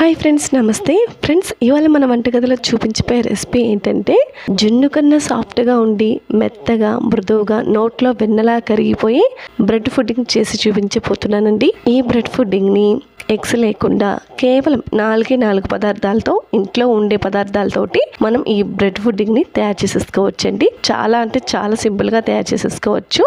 Hi friends నమస్తే. Friends ఇవాళ మన వంటగదిలో చూపించిపోయే రెసిపీ ఏంటంటే జున్ను కన్నా సాఫ్ట్గా ఉండి మెత్తగా మృదువుగా నోట్లో వెన్నలా కరిగిపోయి బ్రెడ్ ఫుడ్డింగ్ చేసి చూపించబోతున్నానండి. ఈ బ్రెడ్ ఫుడ్డింగ్ని ఎగ్స్ లేకుండా కేవలం నాలుగే నాలుగు పదార్థాలతో ఇంట్లో ఉండే పదార్థాలతోటి మనం ఈ బ్రెడ్ ఫుడ్డింగ్ని తయారు చేసేసుకోవచ్చండి. చాలా అంటే చాలా సింపుల్గా తయారు చేసేసుకోవచ్చు.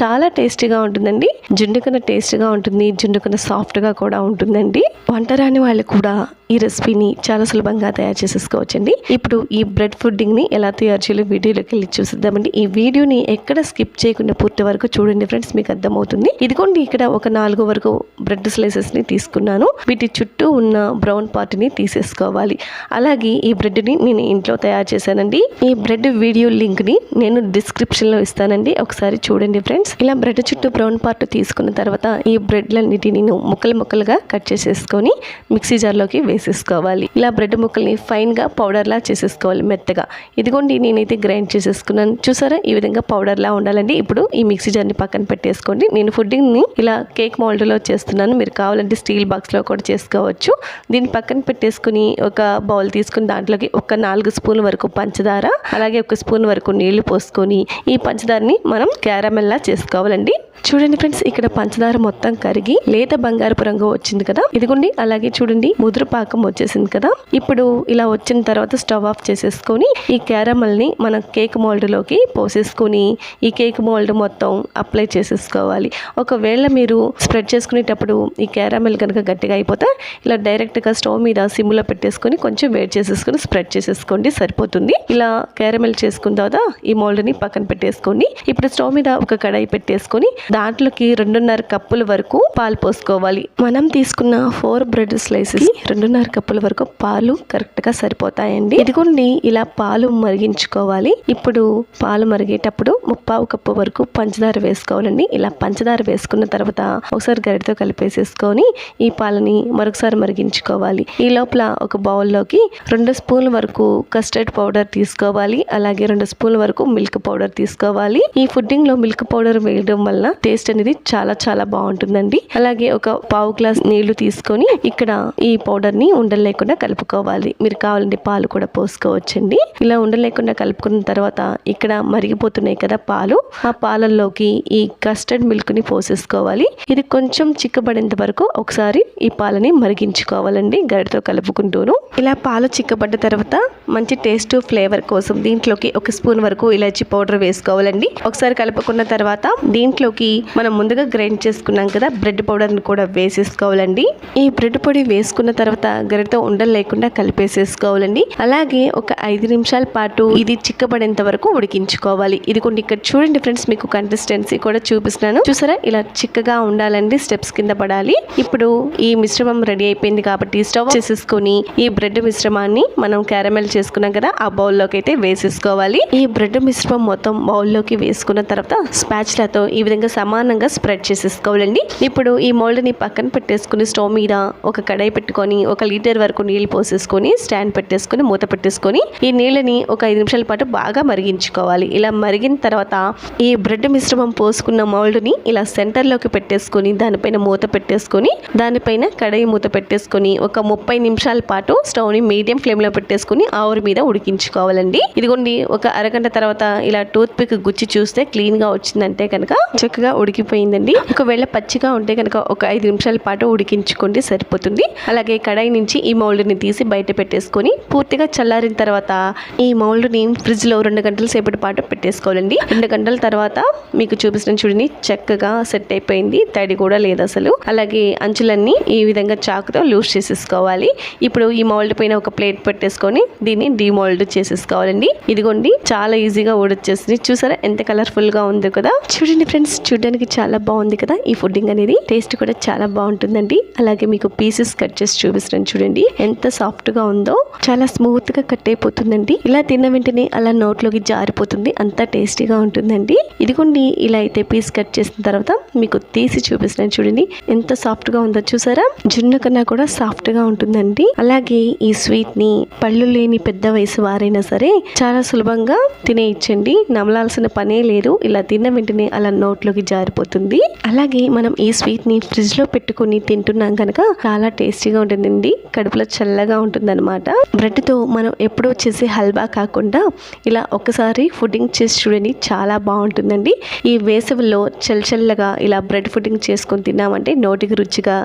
చాలా టేస్టీగా ఉంటుందండి. జుండుకన టేస్ట్గా ఉంటుంది జుండుకన సాఫ్ట్గా కూడా ఉంటుందండి. వంట రాని వాళ్ళు కూడా ఈ రెసిపీని చాలా సులభంగా తయారు చేసేసుకోవచ్చండి. ఇప్పుడు ఈ బ్రెడ్ ఫుడ్డింగ్ని ఎలా తయారు చేయాలో వీడియోలోకి వెళ్ళి చూసిద్దామండి. ఈ వీడియోని ఎక్కడ స్కిప్ చేయకుండా పూర్తి వరకు చూడండి ఫ్రెండ్స్ మీకు అర్థమవుతుంది. ఇదిగోండి ఇక్కడ ఒక నాలుగు వరకు బ్రెడ్ స్లైసెస్ని తీసుకున్నాను. వీటి చుట్టూ ఉన్న బ్రౌన్ పార్ట్ని తీసేసుకోవాలి. అలాగే ఈ బ్రెడ్ని నేను ఇంట్లో తయారు చేశానండి. ఈ బ్రెడ్ వీడియో లింక్ని నేను డిస్క్రిప్షన్లో ఇస్తానండి. ఒకసారి చూడండి ఫ్రెండ్స్. ఇలా బ్రెడ్ చుట్టూ బ్రౌన్ పార్ట్ తీసుకున్న తర్వాత ఈ బ్రెడ్లన్నిటిని నేను ముక్కలు ముక్కలుగా కట్ చేసేసుకొని మిక్సీ జార్లోకి వేసేసుకోవాలి. ఇలా బ్రెడ్ ముక్కల్ని ఫైన్గా పౌడర్లా చేసేసుకోవాలి మెత్తగా. ఇదిగోండి నేనైతే గ్రైండ్ చేసేసుకున్నాను. చూసారా? ఈ విధంగా పౌడర్లా ఉండాలండి. ఇప్పుడు ఈ మిక్సీ జార్ని పక్కన పెట్టేసుకోండి. నేను ఫుడ్డింగ్ని ఇలా కేక్ మౌల్డ్లో చేస్తున్నాను. మీరు కావాలంటే స్టీల్ బాక్స్లో కూడా చేసుకోవచ్చు. దీన్ని పక్కన పెట్టేసుకుని ఒక బౌల్ తీసుకుని దాంట్లోకి ఒక నాలుగు స్పూన్ వరకు పంచదార అలాగే ఒక స్పూన్ వరకు నీళ్ళు పోసుకొని ఈ పంచదారని మనం క్యారమెల్లా చేసుకోవాలండి. చూడండి ఫ్రెండ్స్ ఇక్కడ పంచదార మొత్తం కరిగి లేత బంగారపు రంగు వచ్చింది కదా? ఇదిగోండి అలాగే చూడండి ముదురు పాకం వచ్చేసింది కదా? ఇప్పుడు ఇలా వచ్చిన తర్వాత స్టవ్ ఆఫ్ చేసేసుకొని ఈ క్యారమల్ని మనం కేక్ మోల్డ్లోకి పోసేసుకొని ఈ కేక్ మోల్డ్ మొత్తం అప్లై చేసేసుకోవాలి. ఒకవేళ మీరు స్ప్రెడ్ చేసుకునేటప్పుడు ఈ క్యారమెల్ కనుక గట్టిగా అయిపోతే ఇలా డైరెక్ట్గా స్టవ్ మీద సిమ్లో పెట్టేసుకొని కొంచెం వేడి చేసేసుకొని స్ప్రెడ్ చేసేసుకోండి సరిపోతుంది. ఇలా క్యారమల్ చేసుకున్న తర్వాత ఈ మోల్డ్ని పక్కన పెట్టేసుకోండి ఇప్పుడు స్టవ్ మీద ఒక కడాయి పెట్టేసుకొని దాంట్లోకి రెండున్నర కప్పుల వరకు పాలు పోసుకోవాలి. మనం తీసుకున్న ఫోర్ బ్రెడ్ స్లైసెస్ రెండున్నర కప్పుల వరకు పాలు కరెక్ట్గా సరిపోతాయండి. ఇదిగోండి ఇలా పాలు మరిగించుకోవాలి. ఇప్పుడు పాలు మరిగేటప్పుడు ముప్పావు కప్పు వరకు పంచదార వేసుకోవాలండి. ఇలా పంచదార వేసుకున్న తర్వాత ఒకసారి గరిటతో కలిపేసేసుకొని ఈ పాలని మరొకసారి మరిగించుకోవాలి. ఈ లోపల ఒక బౌల్లోకి రెండు స్పూన్ల వరకు కస్టర్డ్ పౌడర్ తీసుకోవాలి. అలాగే రెండు స్పూన్ల వరకు మిల్క్ పౌడర్ తీసుకోవాలి. ఈ ఫుడ్డింగ్లో మిల్క్ పౌడర్ వేయడం వల్ల టేస్ట్ అనేది చాలా చాలా బాగుంటుందండి. అలాగే ఒక పావు గ్లాస్ నీళ్ళు తీసుకొని ఇక్కడ ఈ పౌడర్ని ఉండలు లేకుండా కలుపుకోవాలి. మీరు కావాలంటే పాలు కూడా పోసుకోవచ్చండి. ఇలా ఉండలు లేకుండా కలుపుకున్న తర్వాత ఇక్కడ మరిగిపోతున్నాయి కదా పాలు. ఆ పాలల్లోకి ఈ కస్టర్డ్ మిల్క్ని పోసేసుకోవాలి. ఇది కొంచెం చిక్కబడేంత వరకు ఒకసారి ఈ పాలని మరిగించుకోవాలండి. గరిటతో కలుపుకుంటూను. ఇలా పాలు చిక్కబడ్డ తర్వాత మంచి టేస్ట్ ఫ్లేవర్ కోసం దీంట్లోకి ఒక స్పూన్ వరకు ఇలాచి పౌడర్ వేసుకోవాలండి. ఒకసారి కలుపుకున్న తర్వాత దీంట్లోకి మనం ముందుగా గ్రైండ్ చేసుకున్నాం కదా బ్రెడ్ పౌడర్ని కూడా వేసేసుకోవాలండి. ఈ బ్రెడ్ పొడి వేసుకున్న తర్వాత గరిటతో ఉండలు లేకుండా కలిపేసేసుకోవాలండి. అలాగే ఒక ఐదు నిమిషాల పాటు ఇది చిక్కబడేంత వరకు ఉడికించుకోవాలి. ఇది కొన్ని ఇక్కడ చూడండి ఫ్రెండ్స్ మీకు కన్సిస్టెన్సీ కూడా చూపిస్తున్నాను. చూసారా? ఇలా చిక్కగా ఉండాలండి స్టెప్స్ కింద పడాలి. ఇప్పుడు ఈ మిశ్రమం రెడీ అయిపోయింది కాబట్టి స్టవ్ చేసేసుకొని ఈ బ్రెడ్ మిశ్రమాన్ని మనం క్యారమెల్ చేసుకున్నాం కదా ఆ బౌల్లోకి అయితే వేసేసుకోవాలి. ఈ బ్రెడ్ మిశ్రమం మొత్తం బౌల్లోకి వేసుకున్న తర్వాత స్పాచ్లతో ఈ విధంగా సమానంగా స్ప్రెడ్ చేసేసుకోవాలండి. ఇప్పుడు ఈ మోల్డ్ని పక్కన పెట్టేసుకుని స్టవ్ మీద ఒక కడాయి పెట్టుకొని ఒక లీటర్ వరకు నీళ్ళు పోసేసుకొని స్టాండ్ పెట్టేసుకొని మూత పెట్టేసుకొని ఈ నీళ్ళని ఒక ఐదు నిమిషాల పాటు బాగా మరిగించుకోవాలి. ఇలా మరిగిన తర్వాత ఈ బ్రెడ్ మిశ్రమం పోసుకున్న మౌల్డ్ని ఇలా సెంటర్లోకి పెట్టేసుకొని దానిపైన మూత పెట్టేసుకొని దానిపైన కడాయి మూత పెట్టేసుకొని ఒక ముప్పై నిమిషాల పాటు స్టవ్ని మీడియం ఫ్లేమ్లో పెట్టేసుకొని ఆవురి మీద ఉడికించుకోవాలండి. ఇదిగోండి ఒక అరగంట తర్వాత ఇలా టూత్ పిక్ గుచ్చి చూస్తే క్లీన్గా వచ్చిందంటే కనుక చక్కగా ఉడికిపోయిందండి. ఒకవేళ పచ్చిగా ఉంటే కనుక ఒక ఐదు నిమిషాల పాటు ఉడికించుకోండి సరిపోతుంది. అలాగే కడాయి నుంచి ఈ మౌల్డ్ని తీసి బయట పెట్టేసుకొని పూర్తిగా చల్లారిన తర్వాత ఈ మౌల్డ్ని ఫ్రిడ్జ్లో రెండు గంటల సేపటి పాటు పెట్టేసుకోవాలండి. రెండు గంటల తర్వాత మీకు చూపిస్తున్న చూడని చక్కగా సెట్ అయిపోయింది. తడి కూడా లేదు అసలు. అలాగే అంచులన్నీ ఈ విధంగా చాకుతో లూజ్ చేసేసుకోవాలి. ఇప్పుడు ఈ మౌల్డ్ పైన ఒక ప్లేట్ పెట్టేసుకొని దీన్ని డిమోల్డ్ చేసేసుకోవాలండి. ఇదిగోండి చాలా ఈజీగా ఊడొచ్చేసింది చూసారా ఎంత కలర్ఫుల్గా ఉంది కదా. చూడండి ఫ్రెండ్స్ చూడడానికి చాలా బాగుంది కదా ఈ ఫుడ్డింగ్ అనేది. టేస్ట్ కూడా చాలా బాగుంటుందండి. అలాగే మీకు పీసెస్ కట్ చేసి చూపిస్తాను చూడండి. ఎంత సాఫ్ట్గా ఉందో చాలా స్మూత్గా కట్ అయిపోతుందండి. ఇలా తిన్న వెంటనే అలా నోట్లోకి జారిపోతుంది. అంత టేస్టీగా ఉంటుందండి. ఇదిగోండి ఇలా అయితే పీస్ కట్ చేసిన తర్వాత మీకు తీసి చూపిస్తున్నాను చూడండి. ఎంత సాఫ్ట్గా ఉందో చూసారా? జున్ను కన్నా కూడా సాఫ్ట్గా ఉంటుందండి. అలాగే ఈ స్వీట్ని పళ్ళు లేని పెద్ద వయసు వారైనా సరే చాలా సులభంగా తినేయచ్చండి. నమలాల్సిన పనే లేదు. ఇలా తిన్న వెంటనే అలా నోట్లోకి జారిపోతుంది. అలాగే మనం ఈ స్వీట్ని ఫ్రిడ్జ్లో పెట్టుకుని తింటున్నాం కనుక చాలా టేస్టీగా ఉంటుందండి. కడుపులో చల్లగా ఉంటుందన్నమాట. బ్రెడ్తో మనం ఎప్పుడో చేసే హల్వా కాకుండా ఇలా ఒకసారి ఫుడ్డింగ్ చేసి చూడండి చాలా బాగుంటుందండి. ఈ వేసవిలో చల్ల చల్లగా ఇలా బ్రెడ్ ఫుడ్డింగ్ చేసుకొని తిన్నామంటే నోటికి రుచిగా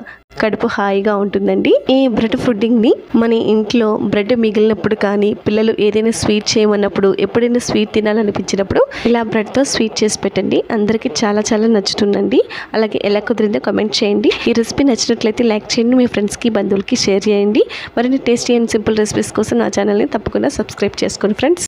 కడుపు హాయిగా ఉంటుందండి. ఈ బ్రెడ్ ఫుడ్డింగ్ని మన ఇంట్లో బ్రెడ్ మిగిలినప్పుడు కానీ పిల్లలు ఏదైనా స్వీట్ చేయమన్నప్పుడు ఎప్పుడైనా స్వీట్ తినాలనిపించినప్పుడు ఇలా బ్రెడ్తో స్వీట్ చేసి పెట్టండి. అందరికీ చాలా చాలా నచ్చుతుందండి. అలాగే ఎలా కుదిరిందో కామెంట్ చేయండి. ఈ రెసిపీ నచ్చినట్లయితే లైక్ చేయండి. మీ ఫ్రెండ్స్కి బంధువులకి షేర్ చేయండి. మరిన్ని టేస్టీ అండ్ సింపుల్ రెసిపీస్ కోసం నా ఛానల్ని తప్పకుండా సబ్స్క్రైబ్ చేసుకోండి ఫ్రెండ్స్.